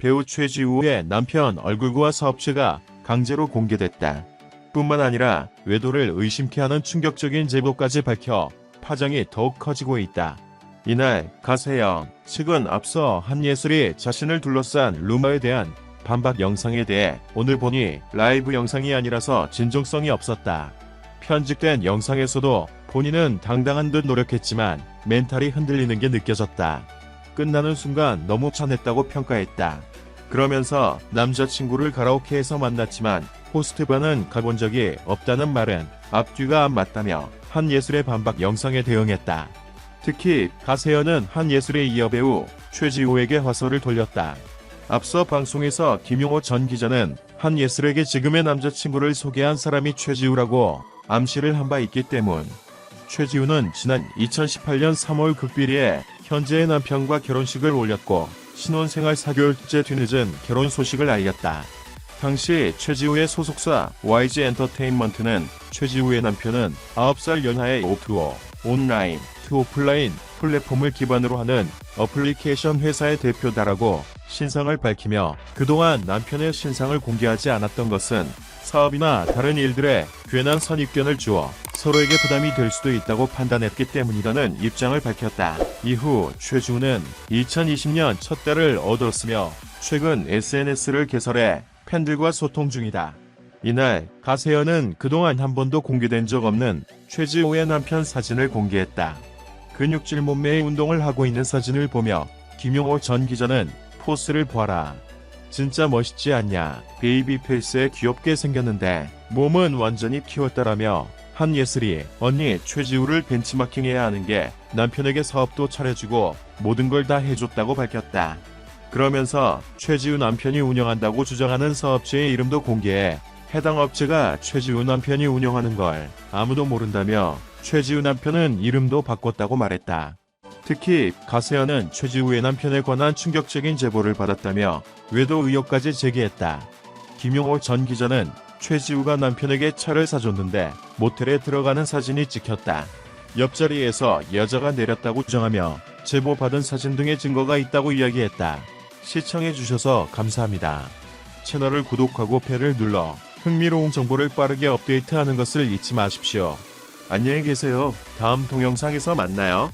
배우 최지우의 남편 얼굴과 사업체가 강제로 공개됐다. 뿐만 아니라 외도를 의심케 하는 충격적인 제보까지 밝혀 파장이 더욱 커지고 있다. 이날 가세영 측은 앞서 한예슬이 자신을 둘러싼 루머에 대한 반박 영상에 대해 오늘 보니 라이브 영상이 아니라서 진정성이 없었다. 편집된 영상에서도 본인은 당당한 듯 노력했지만 멘탈이 흔들리는 게 느껴졌다. 끝나는 순간 너무 찬했다고 평가했다. 그러면서 남자친구를 가라오케에서 만났지만 호스트바는 가본 적이 없다는 말은 앞뒤가 안 맞다며 한예슬의 반박 영상에 대응했다. 특히 가세현은 한예슬의 이어 배우 최지호에게 화살을 돌렸다. 앞서 방송에서 김용호 전 기자는 한예슬에게 지금의 남자친구를 소개한 사람이 최지우라고 암시를 한 바 있기 때문. 최지우는 지난 2018년 3월 극비리에 현재의 남편과 결혼식을 올렸고 신혼생활 4개월째 뒤늦은 결혼 소식을 알렸다. 당시 최지우의 소속사 YG 엔터테인먼트는 최지우의 남편은 9살 연하의 오프오 온라인 투 오프라인 플랫폼을 기반으로 하는 어플리케이션 회사의 대표다라고 신상을 밝히며 그동안 남편의 신상을 공개하지 않았던 것은 사업이나 다른 일들에 괜한 선입견을 주어 서로에게 부담이 될 수도 있다고 판단했기 때문이라는 입장을 밝혔다. 이후 최지우는 2020년 첫 딸을 얻었으며 최근 SNS를 개설해 팬들과 소통 중이다. 이날 가세현은 그동안 한 번도 공개된 적 없는 최지호의 남편 사진을 공개했다. 근육질 몸매의 운동을 하고 있는 사진을 보며 김용호 전 기자는 포스를 보아라. 진짜 멋있지 않냐. 베이비 페이스에 귀엽게 생겼는데 몸은 완전히 키웠다라며 한 예슬이 언니 최지우를 벤치마킹해야 하는 게 남편에게 사업도 차려주고 모든 걸 다 해줬다고 밝혔다. 그러면서 최지우 남편이 운영한다고 주장하는 사업체의 이름도 공개해 해당 업체가 최지우 남편이 운영하는 걸 아무도 모른다며 최지우 남편은 이름도 바꿨다고 말했다. 특히 가세현은 최지우의 남편에 관한 충격적인 제보를 받았다며 외도 의혹까지 제기했다. 김용호 전 기자는 최지우가 남편에게 차를 사줬는데 모텔에 들어가는 사진이 찍혔다. 옆자리에서 여자가 내렸다고 주장하며 제보받은 사진 등의 증거가 있다고 이야기했다. 시청해주셔서 감사합니다. 채널을 구독하고 배를 눌러 흥미로운 정보를 빠르게 업데이트하는 것을 잊지 마십시오. 안녕히 계세요. 다음 동영상에서 만나요.